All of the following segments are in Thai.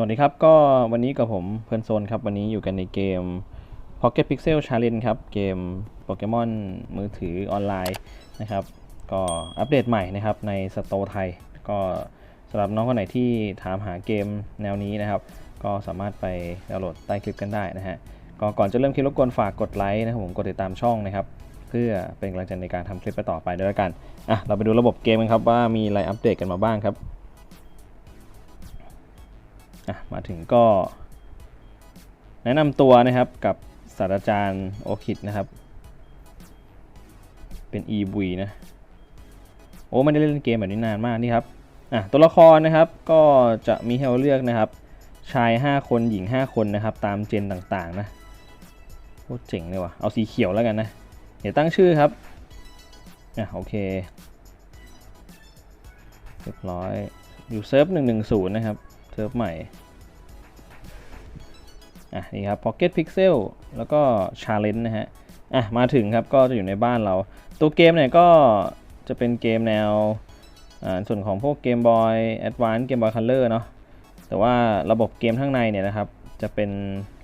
สวัสดีครับ ก็วันนี้กับผมเพลินโซนครับ วันนี้อยู่กันในเกม Pocket Pixel Challenge ครับ เกมโปเกมอนมือถือออนไลน์นะครับ ก็อัปเดตใหม่นะครับในสตร์ไทย ก็สำหรับน้องคนไหนที่ถามหาเกมแนวนี้นะครับ ก็สามารถไปดาวน์โหลดใต้คลิปกันได้นะฮะก็ก่อนจะเริ่มคลิปรบกวนฝากกดไลค์นะครับผมกดติดตามช่องนะครับ เพื่อเป็นกำลังใจในการทำคลิปไปต่อไปด้วยกันอะเราไปดูระบบเกมกันครับว่ามีอะไรอัปเดตกันมาบ้างครับ มาถึงก็ แนะนำตัวนะครับกับศาสตราจารย์โอคิดนะครับ เป็น e v นะโอ้ไม่ได้เล่นเกมแบบนี้นานมากนี่ครับอะตัวละครนะครับก็จะมีให้เราเลือกนะครับ ชาย 5 คนหญิง 5 คนนะครับ ตามเจนต่างๆนะโคตรเจ๋งเลยว่ะเอาสีเขียวแล้วกันนะเดี๋ยวตั้งชื่อครับอะโอเคเรียบร้อยอยู่เซิร์ฟ110 นะครับ เซิร์ฟใหม่ อะนี่ครับ Pocket Pixel แล้วก็ Challenge นะฮะอะมาถึงครับก็จะอยู่ในบ้านเรา ตัวเกมเนี่ยก็จะเป็นเกมแนวอ่าส่วนของพวกเกมบอย Advance เกมบอย Color เนาะแต่ว่าระบบเกมข้างในเนี่ยนะครับ จะเป็น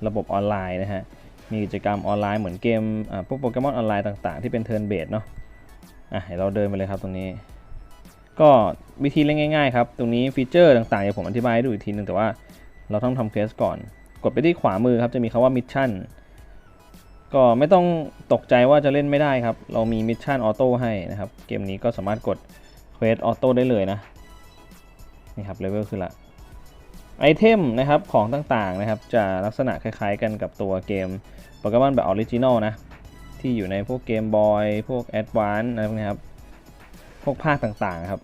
ระบบออนไลน์นะฮะมีกิจกรรมออนไลน์เหมือนเกมอ่าพวกโปเกมอนออนไลน์ต่างๆ ที่เป็นเทิร์นเบสเนาะอะเดี๋ยวเราเดินไปเลยครับตรงนี้ ก็วิธีเล่นง่ายๆครับ ตรงนี้ฟีเจอร์ต่างๆเดี๋ยวผมอธิบายให้ดูอีกทีนึงแต่ว่าเราต้องทำเควสก่อน กดไปที่ขวามือครับจะมีคำว่ามิชชั่นก็ไม่ต้องตกใจว่าจะเล่นไม่ได้ครับ เรามีมิชชั่นออโต้ให้นะครับ เกมนี้ก็สามารถกดเควสออโต้ได้เลยนะ นี่ครับเลเวลขึ้นละไอเทมนะครับของต่างๆนะครับ จะลักษณะคล้าย ๆ กันกับตัวเกมโปเกมอนแบบออริจินอลนะ ที่อยู่ในพวกเกมบอยพวกแอดวานซ์อะไรพวกนี้ครับ พวกภาคต่างๆครับ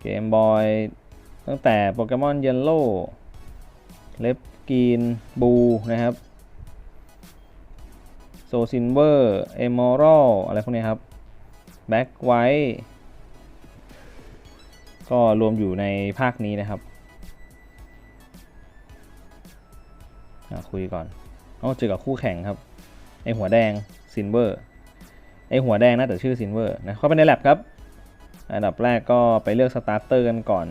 เกมบอยตั้งแต่โปเกมอนเยลโล่ เลฟกีนบูนะครับโซซินเวอร์เอมอรัลอะไรพวกนี้ครับแบ็กไวท์ก็รวมอยู่ในภาคนี้นะครับคุยก่อนเอาเจอกับคู่แข่งครับ ไอหัวแดงซินเวอร์ไอหัวแดงนะแต่ชื่อซินเวอร์นะเข้าไปในแลบครับ อันดับแรกก็ไปเลือกสตาร์เตอร์กันก่อน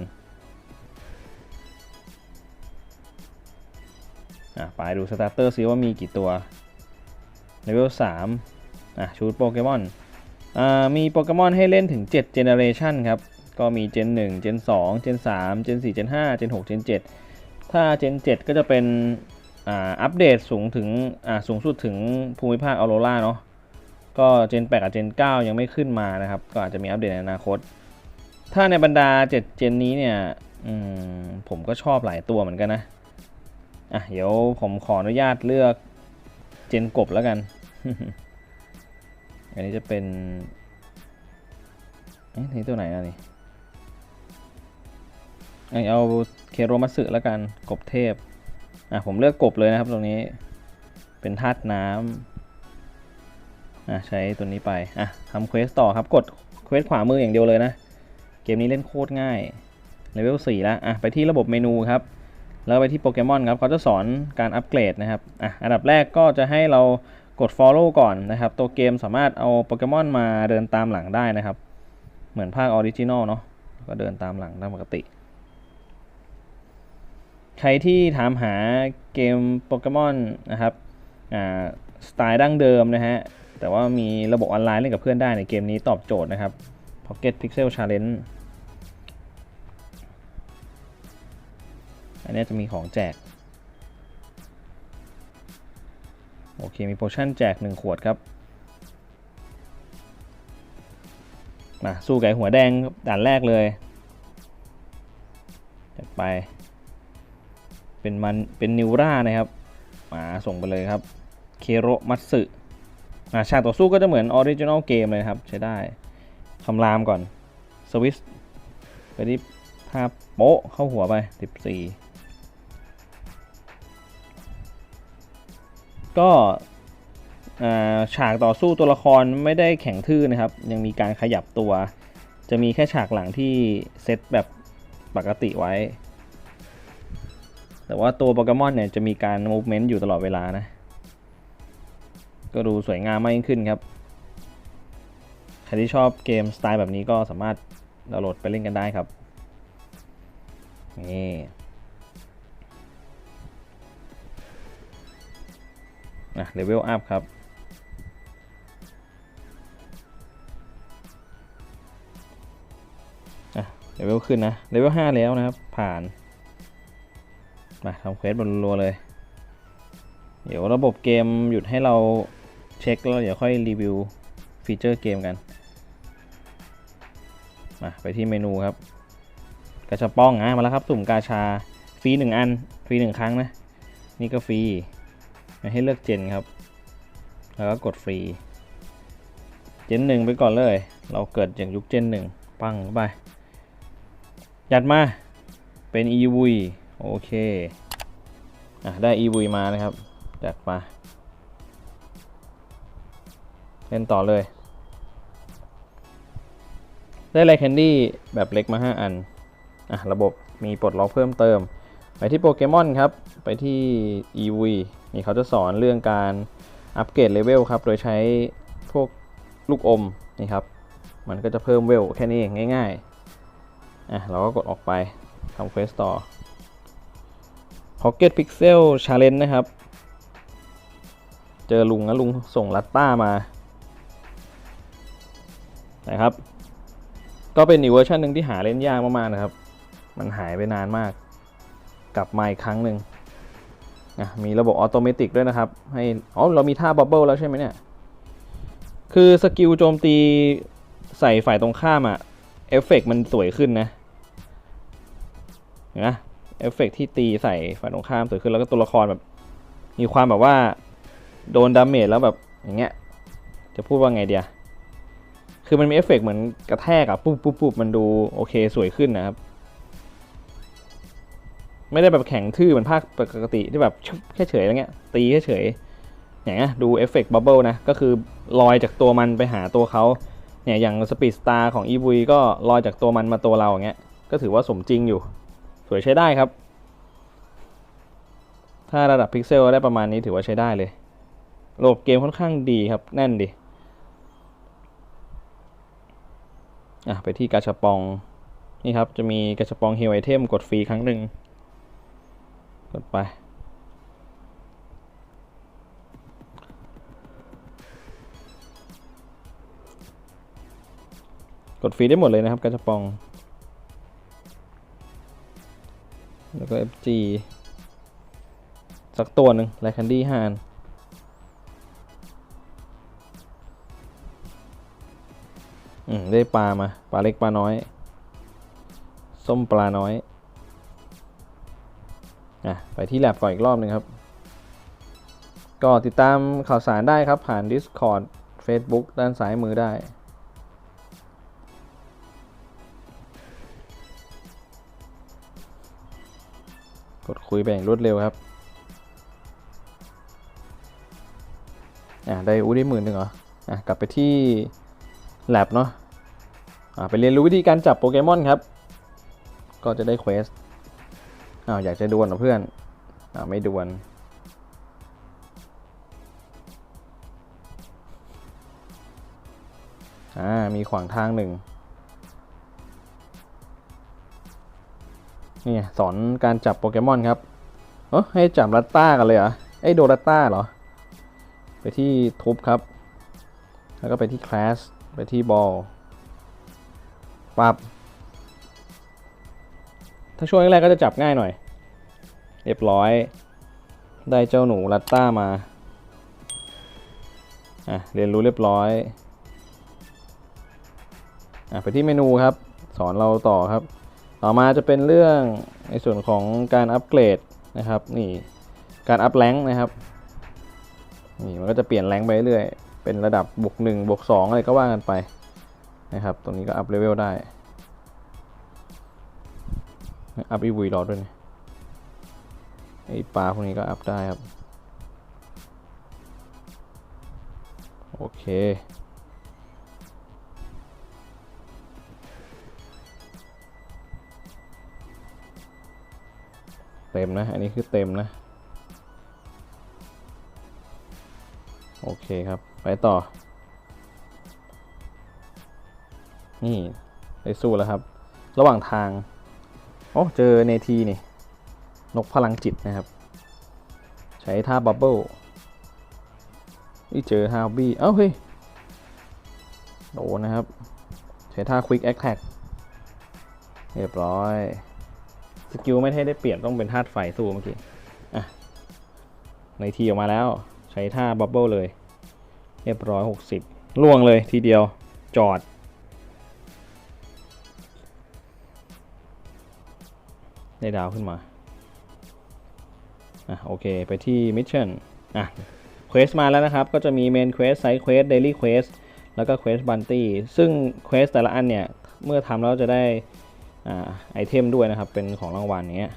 อะไปดูสตาร์เตอร์ซิว่ามีกี่ตัวเลเวล3อะชุดโปเกมอนอ่ามีโปเกมอนให้เล่นถึง7 Generation ครับ ก็มี Gen 1 Gen 2 Gen 3 Gen 4 Gen 5 Gen 6 Gen 7 ถ้า Gen 7 ก็จะเป็นอ่าอัปเดตสูงถึงอ่าสูงสุดถึงภูมิภาคออโรราเนาะก็ Gen 8 กับ Gen 9 ยังไม่ขึ้นมานะครับ ก็อาจจะมีอัปเดตในอนาคต ถ้าในบรรดา 7 Gen นี้เนี่ยมผมก็ชอบหลายตัวเหมือนกันนะ อะเดี๋ยวผมขออนุญาตเลือกเจนกบแล้วกัน อันนี้จะเป็นเอ๊ะนี่ตัวไหนอะนี่เอ้ยเอาเคโรมัสึแล้วกันกบเทพอะผมเลือกกบเลยนะครับตรงนี้เป็นธาตุน้ำอะใช้ตัวนี้ไปอะทำเควสต่อครับกดเควสขวามืออย่างเดียวเลยนะ เกมนี้เล่นโคตรง่ายเลเวล4แล้วอะไปที่ระบบเมนูครับ แล้วไปที่โปเกมอนครับเขาจะสอนการอัปเกรดนะครับอะอันดับแรกก็จะให้เรากด follow ก่อนนะครับ ตัวเกมสามารถเอาโปเกมอนมาเดินตามหลังได้นะครับ เหมือนภาคออริจินอลเนาะก็เดินตามหลังตามปกติ ใครที่ถามหาเกมโปเกมอนนะครับอ่าสไตล์ดั้งเดิมนะฮะ แต่ว่ามีระบบออนไลน์เล่นกับเพื่อนได้ในเกมนี้ตอบโจทย์นะครับ Pocket Pixel Challenge นนี้จะมีของแจก โอเค มีโพชั่นแจก 1 ขวดครับ มาสู้ไก่หัวแดงด่านแรกเลยจัดไป เป็นมัน เป็นนิวรานะครับ มาส่งไปเลยครับ เคโรมัตสึอ่าฉากต่อสู้ก็จะเหมือนออริจินอลเกมเลยครับ ใช้ได้คำรามก่อน สวิสไปที่ภาพโป๊ะเข้าหัวไป 14 ก็ฉากต่อสู้ตัวละครไม่ได้แข็งทื่อนะครับ ยังมีการขยับตัว จะมีแค่ฉากหลังที่เซตแบบปกติไว้ แต่ว่าตัวโปเกมอนเนี่ยจะมีการ movement อยู่ตลอดเวลานะ ก็ดูสวยงามมากยิ่งขึ้นครับ ใครที่ชอบเกมสไตล์แบบนี้ก็สามารถดาวน์โหลดไปเล่นกันได้ครับนี่ อะเลเวลอัพครับ อะเลเวลขึ้นนะเลเวล5แล้วนะครับ ผ่าน มาทำเควสบนรัวเลย เดี๋ยวระบบเกมหยุดให้เราเช็คแล้วเดี๋ยวค่อยรีวิวฟีเจอร์เกมกัน มาไปที่เมนูครับกระชับป้องอะมาแล้วครับ สุ่มกาชาฟรีหนึ่งอัน ฟรีหนึ่งครั้งนะ นี่ก็ฟรี มาให้เลือกเจนครับ แล้วก็กดฟรี เจนหนึ่งไปก่อนเลย เราเกิดอย่างยุคเจนหนึ่งปังเข้าไป ยัดมา เป็น EV โอเค อะ ได้ EV มานะครับ จัดมา เล่นต่อเลย ได้ไรแคนดี้แบบเล็กมา 5 อัน อะ ระบบมีปลดล็อกเพิ่มเติม ไปที่โปเกมอนครับ ไปที่ EV นี่เขาจะสอนเรื่องการอัปเกรดเลเวลครับ โดยใช้พวกลูกอมนี่ครับ มันก็จะเพิ่มเวลแค่นี้เองง่ายๆอะเราก็กดออกไปทำเควสต่อ Pocket Pixel Challenge นะครับ เจอลุงแล้วลุงส่งลัตต้ามานะครับ ก็เป็นอีกเวอร์ชันหนึ่งที่หาเล่นยากมากๆนะครับ มันหายไปนานมาก กลับมาอีกครั้งหนึ่ง อะมีระบบออโตเมติกด้วยนะครับ ให้อ๋อเรามีท่าบับเบิลแล้วใช่ไหมเนี่ย คือสกิลโจมตีใส่ฝ่ายตรงข้ามอะเอฟเฟกมันสวยขึ้นนะเนไหมเอฟเฟกที่ตีใส่ฝ่ายตรงข้ามสวยขึ้นแล้วก็ตัวละครแบบ มีความแบบว่า โดนดาเมจแล้วแบบอย่างเงี้ย จะพูดว่าไงเดียคือมันมีเอฟเฟกเหมือนกระแทกอะปุ๊บปุ๊บปุ๊บมันดูโอเคสวยขึ้นนะครับ ไม่ได้แบบแข็งทื่อเหมือนภาคปกติที่แบบชุบแค่เฉยอะไรเงี้ย ตีแค่เฉยอย่างเงี้ยดูเอฟเฟกต์บับเบิลนะ ก็คือลอยจากตัวมันไปหาตัวเขาเนี่ยอย่างสปีดสตาร์ของ e v ก็ลอยจากตัวมันมาตัวเราอย่างเงี้ยก็ถือว่าสมจริงอยู่ สวยใช้ได้ครับ ถ้าระดับพิกเซลได้ประมาณนี้ถือว่าใช้ได้เลย ระบบเกมค่อนข้างดีครับ แน่นดีอะไปที่กาชาปอง นี่ครับ จะมีกาชาปองเฮลไอเทมกดฟรีครั้งหนึ่ง กดไป กดฟรีได้หมดเลยนะครับกาชปอง แล้วก็ FG สักตัวหนึ่งไลคันดี้ฮานอืม ได้ปลามา ปลาเล็กปลาน้อย ส้มปลาน้อย อะไปที่แลบก่อนอีกรอบหนึ่งครับ ก็ติดตามข่าวสารได้ครับผ่าน Discord Facebook ด้านซ้ายมือได้กดคุยไปอย่างรวดเร็วครับ อะได้อู้ได้หมื่นหนึ่งเหรอ อะกลับไปที่แลบเนาะ อะไปเรียนรู้วิธีการจับโปเกมอนครับ ก็จะได้เควส อ้าวอยากจะดวลเหรอเพื่อนอ่าวไม่ดวลอ่ามีขวางทางหนึ่งนี่สอนการจับโปเกมอนครับเออให้จับลัตต้ากันเลยเหรอไอโดลัตต้าเหรอ ไปที่ทุบครับ แล้วก็ไปที่คลาสไปที่บอลปับ ถ้าช่วงแรกๆก็จะจับง่ายหน่อย เรียบร้อย ได้เจ้าหนูลัตต้ามา อะ เรียนรู้เรียบร้อย อะ ไปที่เมนูครับ สอนเราต่อครับ ต่อมาจะเป็นเรื่องในส่วนของการอัปเกรดนะครับ นี่ การอัพแรงนะครับ นี่มันก็จะเปลี่ยนแรงไปเรื่อย เป็นระดับบวกหนึ่งบวกสองอะไรก็ว่ากันไปนะครับ ตรงนี้ก็อัพเลเวลได้ อัพอีวีรอด้วยนะไอปลาพวกนี้ก็อัพได้ครับ โอเค เต็มนะ อันนี้คือเต็มนะ โอเคครับ ไปต่อ นี่ ได้สู้แล้วครับ ระหว่างทาง โอ้เจอเนทีนี่ นกพลังจิตนะครับ ใช้ท่าบับเบิลนี่เจอฮาวบี้เอ้าเฮ้ยโดนนะครับ ใช้ท่าควิกแอคแท็กเรียบร้อย สกิลไม่ได้ได้เปลี่ยนต้องเป็นธาตุไฟสู้เมื่อกี้ อะ ในทีออกมาแล้ว ใช้ท่าบับเบิลเลย เรียบร้อย 60 ล่วงเลยทีเดียวจอด ได้ดาวขึ้นมา อะโอเคไปที่มิชชั่น อะเควสมาแล้วนะครับ ก็จะมีเมนเควสไซ d ์เควสเดลี่เควสแล้วก็เควสบันตี้ซึ่งเควสแต่ละอันเนี่ย เมื่อทำแล้วจะได้อ่าไอเทมด้วยนะครับ เป็นของรางวัลเนี้ย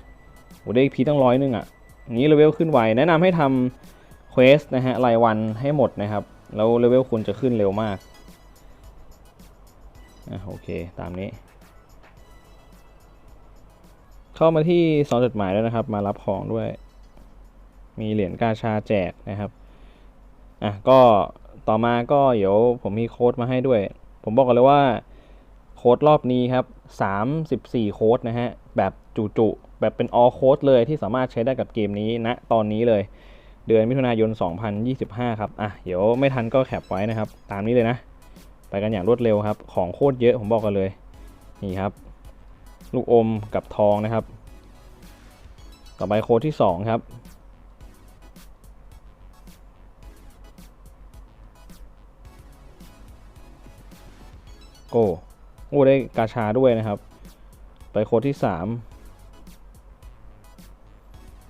โอ้ได้พีตั้งร้อยนึงอะอย่างนี้เลเวลขึ้นไว แนะนำให้ทำเควสนะฮะรายวันให้หมดนะครับ แล้วเลเวลคุณจะขึ้นเร็วมากอะโอเค ตามนี้ เข้ามาที่ซองจดหมายแล้วนะครับ มารับของด้วย มีเหรียญกาชาแจกนะครับอะก็ต่อมาก็เดี๋ยวผมมีโค้ดมาให้ด้วย ผมบอกกันเลยว่าโค้ดรอบนี้ครับ34 โค้ดนะฮะ แบบจุๆแบบเป็น all โค้ดเลยที่สามารถใช้ได้กับเกมนี้ณนะตอนนี้เลย เดือนมิถุนายน 2025 ครับ อะ เดี๋ยวไม่ทันก็แคปไว้นะครับ ตามนี้เลยนะ ไปกันอย่างรวดเร็วครับ ของโคตรเยอะผมบอกกันเลย นี่ครับ ลูกอมกับทองนะครับ ต่อไปโค้ดที่ 2 ครับ โก้โอ้ได้กาชาด้วยนะครับ ไปโค้ดที่ 3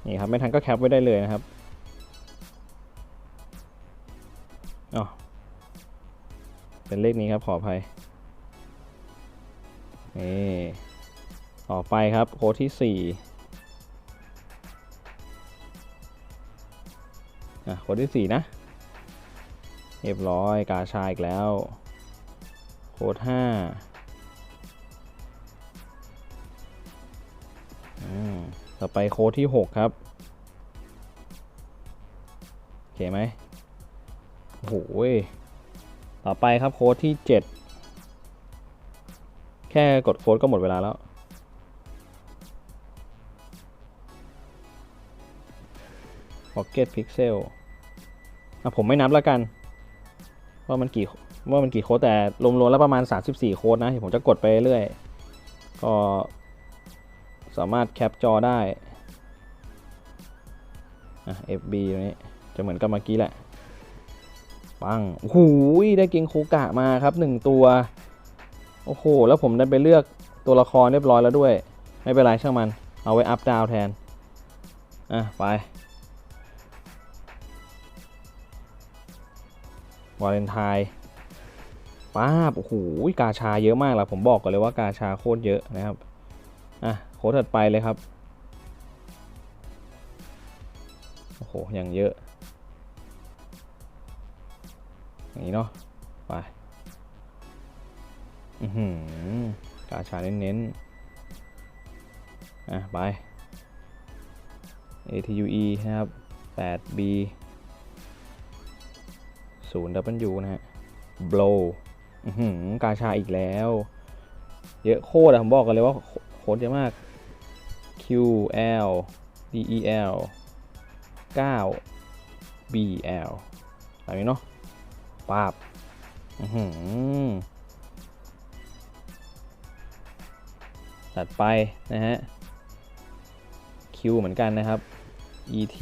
นี่ครับ ไม่ทันก็แคปไว้ได้เลยนะครับอ๋อเป็นเลขนี้ครับขออภัยนี่ ต่อไปครับโค้ดที่ 4 อะโค้ดที่ 4 นะเรียบร้อยกาชาอีกแล้ว โค้ด5อืมต่อไปโค้ดที่ 6 ครับ โอเคไหมโอ้โหต่อไปครับโค้ดที่ 7 แค่กดโค้ดก็หมดเวลาแล้ว Pocket Pixel อะผมไม่นับแล้วกัน ว่ามันกี่ว่ามันกี่โค้ดแต่รวมๆแล้วประมาณ 34 โค้ดนะผมจะกดไปเรื่อยก็สามารถแคปจอได้อะ FB ตรงนี้จะเหมือนกับเมื่อกี้แหละ ปังโอ้โหได้เกงโคกะมาครับหนึ่งตัว โอ้โห แล้วผมได้ไปเลือกตัวละครเรียบร้อยแล้วด้วย ไม่เป็นไรช่างมัน เอาไว้อัพดาวแทน อะ ไป วาเลนไทน์ป้าบโอ้โหกาชาเยอะมากละผมบอกก่อนเลยว่ากาชาโคตรเยอะนะครับอะโค้ดถัดไปเลยครับโอ้โหอย่างเยอะอย่างนี้เนาะไปอือหือกาชาเน้นๆอะไป ATUE นะครับ 8B 0 W นะฮะ blow อือหือกาชาอีกแล้ว เยอะโคตรอะผมบอกกันเลยว่าโคตรเยอะมาก Q L D E L 9 B L แบบนี้เนาะปาบอือหือตัดไปนะฮะ Q เหมือนกันนะครับ E T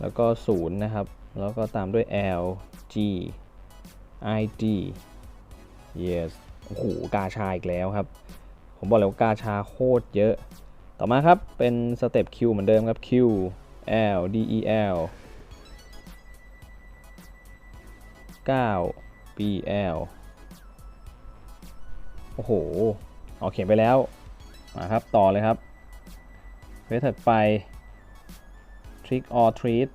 แล้วก็ 0 นะครับ แล้วก็ตามด้วย L G I D yes โอ้โหกาชาอีกแล้วครับ ผมบอกเลยว่ากาชาโคตรเยอะ ต่อมาครับ เป็นสเต็ป Q เหมือนเดิมครับ Q L D E L 9 B L โอ้โหเอาเขียนไปแล้วมาครับ ต่อเลยครับเวทถัดไป Trick or Treat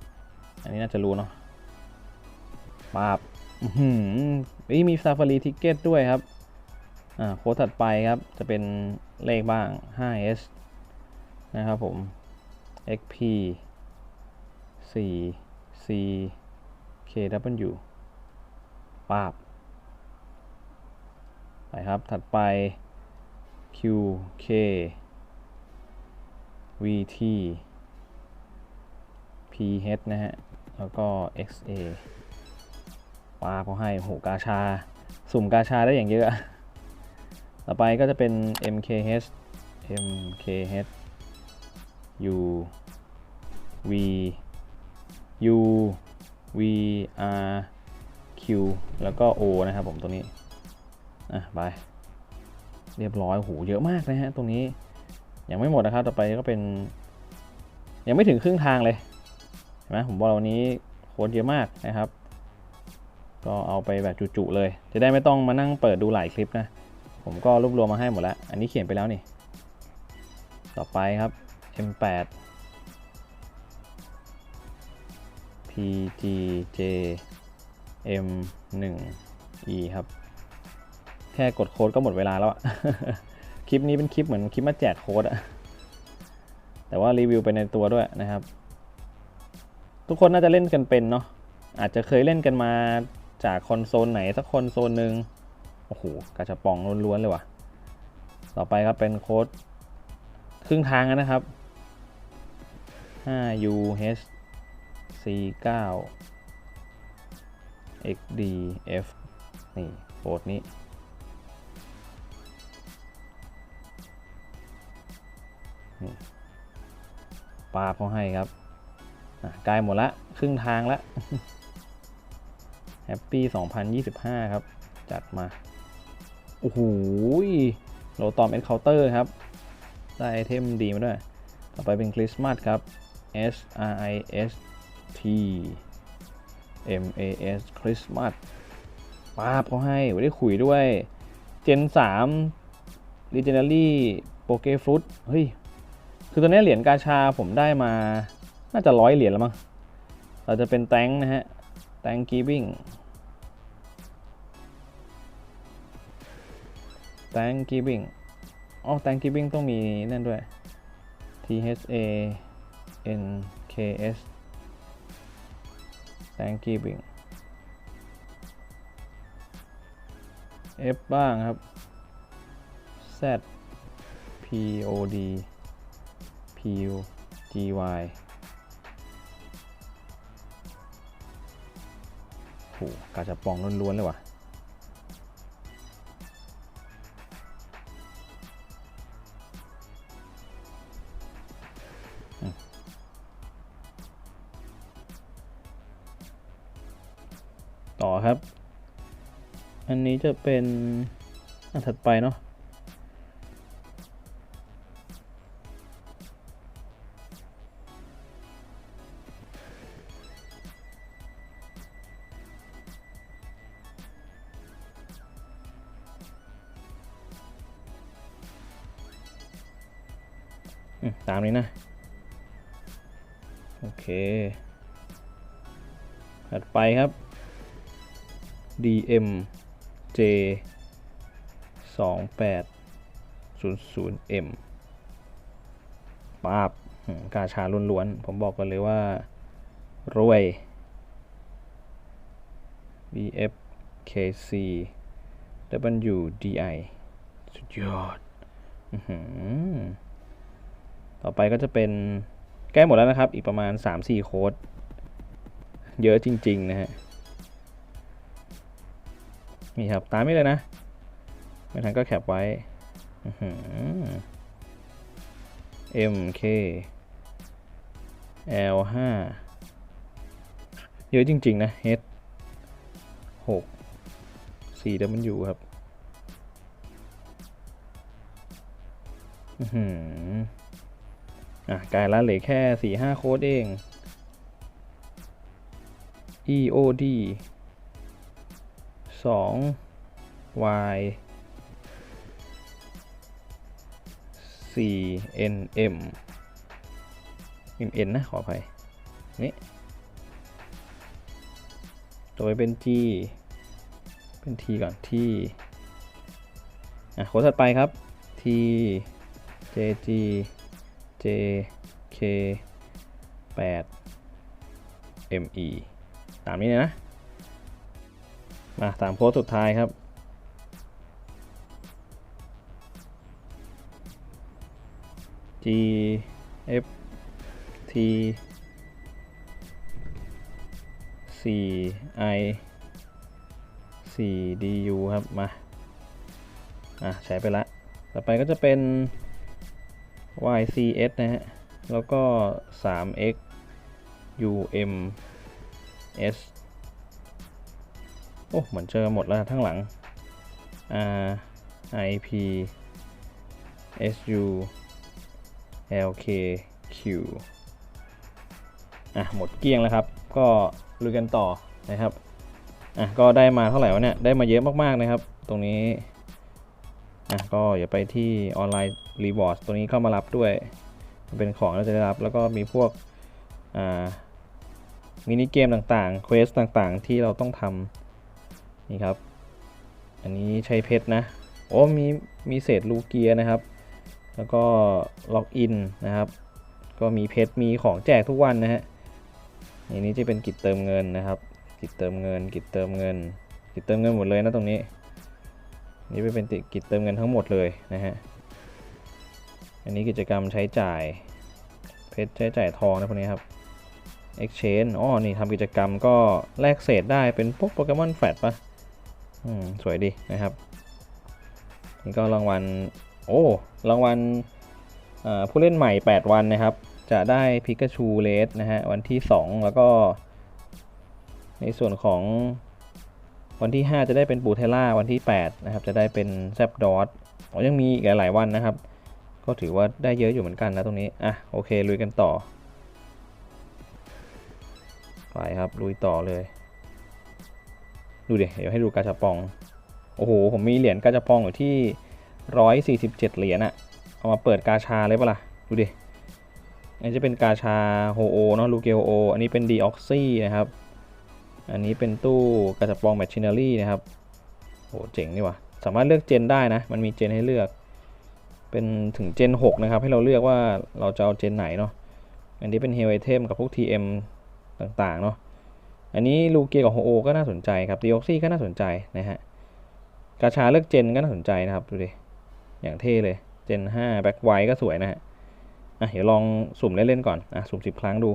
อันนี้น่าจะรู้เนาะปาบอื้อหือมี Safari Ticket ด้วยครับ อ่า โค้ดถัดไปครับ จะเป็นเลขบ้าง 5S นะครับผม XP 4 C KW ปาบ ไปครับ ถัดไป Q K V T P H นะฮะ แล้วก็ X A ปาเขาให้โหกาชา สุ่มกาชาได้อย่างเยอะ ต่อไปก็จะเป็น M K H M K H U V U V R Q แล้วก็ O นะครับผมตัวนี้ อะ ไป เรียบร้อยโหเยอะมากนะฮะ ตรงนี้ ยังไม่หมดนะครับ ต่อไปก็เป็น ยังไม่ถึงครึ่งทางเลย เห็นไหมผมบอกวันนี้โค้ดเยอะมากนะครับ ก็เอาไปแบบจุๆเลย จะได้ไม่ต้องมานั่งเปิดดูหลายคลิปนะ ผมก็รวบรวมมาให้หมดแล้ว อันนี้เขียนไปแล้วนี่ ต่อไปครับ M8 PGJ M1 E ครับ แค่กดโค้ดก็หมดเวลาแล้วอะคลิปนี้เป็นคลิปเหมือนคลิปมาแจกโค้ดอะแต่ว่ารีวิวไปในตัวด้วยนะครับ ทุกคนน่าจะเล่นกันเป็นเนาะอาจจะเคยเล่นกันมาจากคอนโซลไหนสักคอนโซลหนึ่งโอ้โหกระจะปองล้วนๆเลยว่ะ ต่อไปครับเป็นโค้ดครึ่งทางนะครับ 5 U H C 9 X D F นี่โค้ดนี้ปาเขาให้ครับ ใกล้หมดละ ครึ่งทางละแฮปปี้2025 ครับ จัดมา โอ้โหโลตอมเอ็นเคาน์เตอร์ครับ ได้ไอเทมดีมาด้วย ต่อไปเป็นคริสต์มาสครับ S R I S T M A S คริสต์มาสป้าบเขาให้ได้ขุยด้วย เจน3 Legendary โปเกฟรุตเฮ้ย คือตอนนี้เหรียญกาชาผมได้มา น่าจะร้อยเหรียญแล้วมั้งเราจะเป็นแตงนะฮะ แตงกีบิ้งแตงกีบิ้งอ๋อแตงกีบิ้งต้องมีนั่นด้วย T H A N K S แตงกีบิ้ง F บ้างครับ Z P O D P U G Y โหกาจะปองล้วนๆเลยว่ะต่อครับ อันนี้จะเป็นอันถัดไปเนาะ นี้นะ โอเค ถัดไปครับ DM J 2 8 0 0 M ปาบกาชาล้วนๆ ผมบอกกันเลยว่า รวย VF KC WDI สุดยอด อือหือ ต่อไปก็จะเป็นใกล้หมดแล้วนะครับ อีกประมาณ 3-4 โค้ด เยอะจริง ๆ นะฮะ นี่ครับ ตามนี้เลยนะ ไม่ทันก็แคปไว้อื้อหือ M K L 5 เยอะจริง ๆ นะ H 6 4 W ครับ อือหือ อะกลายละเหลือแค่สี่ห้าโค้ดเอง EOD สอง Y สี่ NM MN นะ ขออภัย นี่ ตัวไปเป็น G เป็น T ก่อน T อะโค้ดถัดไปครับ T JG J K 8 ME ตามนี้เลยนะ มาตามโค้ดสุดท้ายครับ G F T 4 I 4 D U ครับ มา อะ ใช้ไปละ ต่อไปก็จะเป็น Y C S นะฮะ แล้วก็ 3 X U M S โอ้ เหมือนเจอหมดแล้วทั้งหลัง R I P S U L K Q อะ หมดเกลี้ยงแล้วครับ ก็ลุยกันต่อนะครับ อะ ก็ได้มาเท่าไหร่วะเนี่ย ได้มาเยอะมาก ๆ นะครับ ตรงนี้ อะก็อย่าไปที่ออนไลน์รีวอร์ดตัวนี้เข้ามารับด้วย มันเป็นของเราจะได้รับ แล้วก็มีพวกอ่ามินิเกมต่างๆเควสต่างๆ ที่เราต้องทำนี่ครับ อันนี้ใช้เพชรนะ โอ้มีมีเศษลูเกียนะครับ แล้วก็ล็อกอินนะครับ ก็มีเพชรมีของแจกทุกวันนะฮะอันนี้จะเป็นกิจเติมเงินนะครับ กิจเติมเงิน กิจเติมเงิน กิจเติมเงินหมดเลยนะตรงนี้ นี่ไปเป็นกิจเติมเงินทั้งหมดเลยนะฮะ อันนี้กิจกรรมใช้จ่าย เพชรใช้จ่ายทองนะพวกนี้ครับ exchange อ๋อ นี่ทำกิจกรรมก็แลกเศษได้เป็นพวกโปเกมอนแฟลตปะอืม สวยดีนะครับ นี่ก็รางวัล โอ้ รางวัลผู้เล่นใหม่ 8 วันนะครับ จะได้พิกาชูเลสนะฮะ วันที่ 2 แล้วก็ ในส่วนของ วันที่ 5 จะได้เป็นปูเทล่าวันที่8นะครับจะได้เป็นแซบดอสอ๋อยังมีอีกหลายวันนะครับ ก็ถือว่าได้เยอะอยู่เหมือนกันนะตรงนี้อะโอเคลุยกันต่อไปครับลุยต่อเลย ดูดิเดี๋ยวให้ดูกาชาปองโอ้โหผมมีเหรียญกาชาปองอยู่ที่ 147 เหรียญอะเอามาเปิดกาชาเลยปะล่ะดูดิอันนี้จะเป็นกาชาโฮโอเนาะลูเกโออันนี้เป็นดีออกซี่นะครับ อันนี้เป็นตู้กาชาปองแมชชีนารีนะครับโหเจ๋งนี่วะสามารถเลือกเจนได้นะ มันมีเจนให้เลือก เป็นถึงเจน 6 นะครับ ให้เราเลือกว่าเราจะเอาเจนไหนเนาะ อันนี้เป็นเฮลไอเทมกับพวก TM ต่างๆเนาะ อันนี้ลูเกียกับโฮโอก็น่าสนใจครับดีออกซี่ก็น่าสนใจนะฮะ กาชาเลือกเจนก็น่าสนใจนะครับ ดูดิ อย่างเท่เลย เจน 5 แบ็คไวก็สวยนะฮะ อะเดี๋ยวลองสุ่มเล่นๆก่อน อะสุ่ม 10 ครั้งดู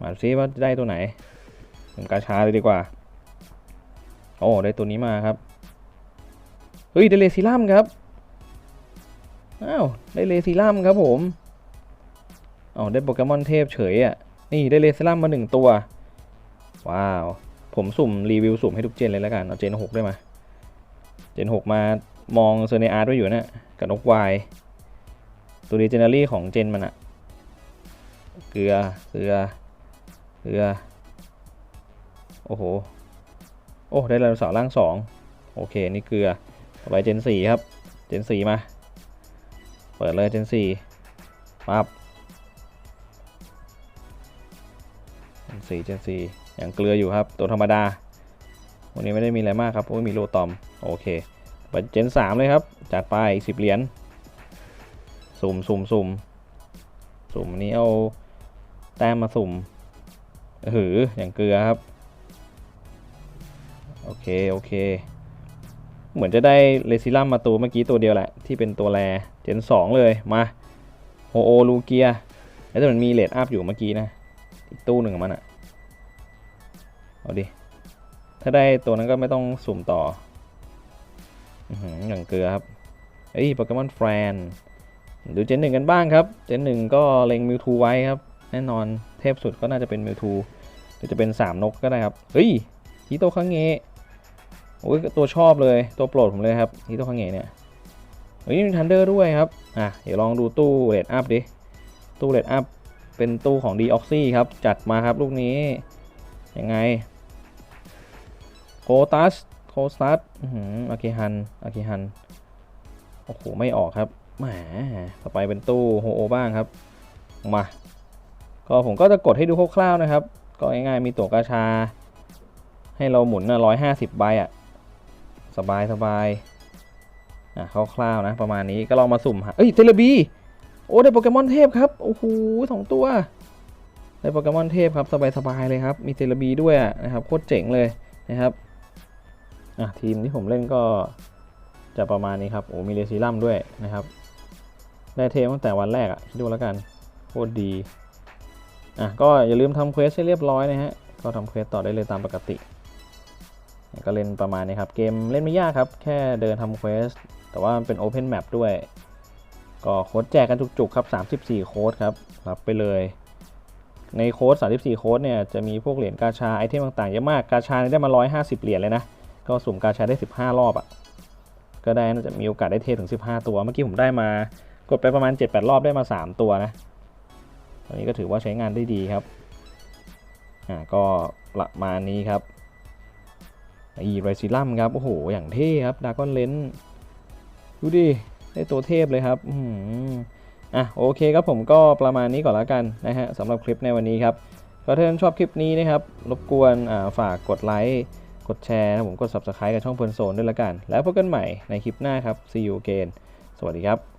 มาดูซิว่าได้ตัวไหน สุ่มกาชาเลยดีกว่า โอ้ได้ตัวนี้มาครับ เฮ้ยได้เลซิลัมครับ อ้าวได้เลซิลัมครับผมอ๋อได้โปเกมอนเทพเฉยอะ นี่ได้เลซิลัมมาหนึ่งตัว ว้าว ผมสุ่มรีวิวสุ่มให้ทุกเจนเลยแล้วกัน เอาเจน6ได้ไหมเจน6มามองเซเนอาร์ตไว้อยู่นะ กับนกวาย ตัวดีเจนเนอรี่ของเจนมันอะเกลือ เกลือ เกลือ อ้โห โอ้ ได้ไดโนเสาร์ร่างสองโอเค นี่เกลือต่อไปเจน4ครับ เจน4มา เปิดเลยเจน4ปั๊บเจน4เจน4อย่างเกลืออยู่ครับ ตัวธรรมดา วันนี้ไม่ได้มีอะไรมากครับ โอ้ย มีโลตอม โอเคไปเจน3เลยครับ จัดไปอีก10เหรียญ สุ่มสุ่มสุ่มสุ่มนนี้เอาแต้มมาสุ่มหืออย่างเกลือครับ โอเค โอเค เหมือนจะได้เลซิลัมมาตัวเมื่อกี้ตัวเดียวแหละ ที่เป็นตัวแรเจน2เลยมาโฮโอลูเกียแล้วแต่มันมีเลดอัพอยู่เมื่อกี้นะ อีกตู้หนึ่งของมันอะเอาดิ ถ้าได้ตัวนั้นก็ไม่ต้องสุ่มต่ออื้อย่างเกลือครับเอ้ยโปเกมอนแฟนดูเจนหนึ่งกันบ้างครับ เจนหนึ่งก็เล็งมิวทูไว้ครับ แน่นอนเทพสุดก็น่าจะเป็นมิวทูหรือจะเป็น3นกก็ได้ครับ เฮ้ยฮิโตคังเงะ โอ้ยตัวชอบเลยตัวโปรดผมเลยครับฮิโตคังเงะเนี่ยเฮ้ยมีทันเดอร์ด้วยครับอะเดี๋ยวลองดูตู้เรดอัพดิตู้เรดอัพเป็นตู้ของดีออกซี่ครับ จัดมาครับลูกนี้ ยังไงโคตัสโคตัสอือหืออากิฮันอากิฮันโอ้โหไม่ออกครับแหมต่อไปเป็นตู้โฮโอบ้างครับมาก็ผมก็จะกดให้ดูคร่าวๆนะครับ ก็ง่ายๆมีตัวกาชา ให้เราหมุนนะร้อยห้าสิบใบอะ สบายสบายอะคร่าวๆนะ ประมาณนี้ก็ลองมาสุ่มหาเอ้ยเทเลบี โอ้ได้โปเกมอนเทพครับ โอ้โหสองตัว ได้โปเกมอนเทพครับ สบายๆเลยครับ มีเทเลบีด้วยนะครับโคตรเจ๋งเลยนะครับอะทีมที่ผมเล่นก็จะประมาณนี้ครับ โอ้มีเลซิลัมด้วยนะครับ ได้เทมตั้งแต่วันแรกอะคิดดูแล้วกันโคตรดี อะก็อย่าลืมทำเควสให้เรียบร้อยนะฮะ ก็ทำเควสต่อได้เลยตามปกติ ก็เล่นประมาณนี้ครับ เกมเล่นไม่ยากครับ แค่เดินทำเควส แต่ว่ามันเป็น Open Map ด้วย ก็โค้ดแจกกันจุกๆครับ 34 โค้ดครับรับไปเลย ในโค้ด 34 โค้ดเนี่ยจะมีพวกเหรียญกาชาไอเทมต่างๆเยอะมาก กาชาเนี่ยได้มา 150 เหรียญเลยนะ ก็สุ่มกาชาได้ 15 รอบอะ่ะ ก็ได้น่าจะมีโอกาสได้เทถึง 15 ตัว เมื่อกี้ผมได้มากดไปประมาณ 7-8 รอบได้มา 3 ตัวนะตอนนี้ก็ถือว่าใช้งานได้ดีครับ อ่าก็ประมาณนี้ครับ อีไรซิลัมครับ โอ้โห อย่างเท่ครับดากอนเลนดูดิ ได้ตัวเทพเลยครับอืมอะโอเคครับผมก็ประมาณนี้ก่อนล้วกันนะฮะสำหรับคลิปในวันนี้ครับก็ถ้าท่านชอบคลิปนี้นะครับ รบกวนอ่าฝากกดไลค์กดแชร์นะผมกด subscribe กับช่องเพลินโซนด้วยละกัน แล้วพบกันใหม่ในคลิปหน้าครับ see you again สวัสดีครับ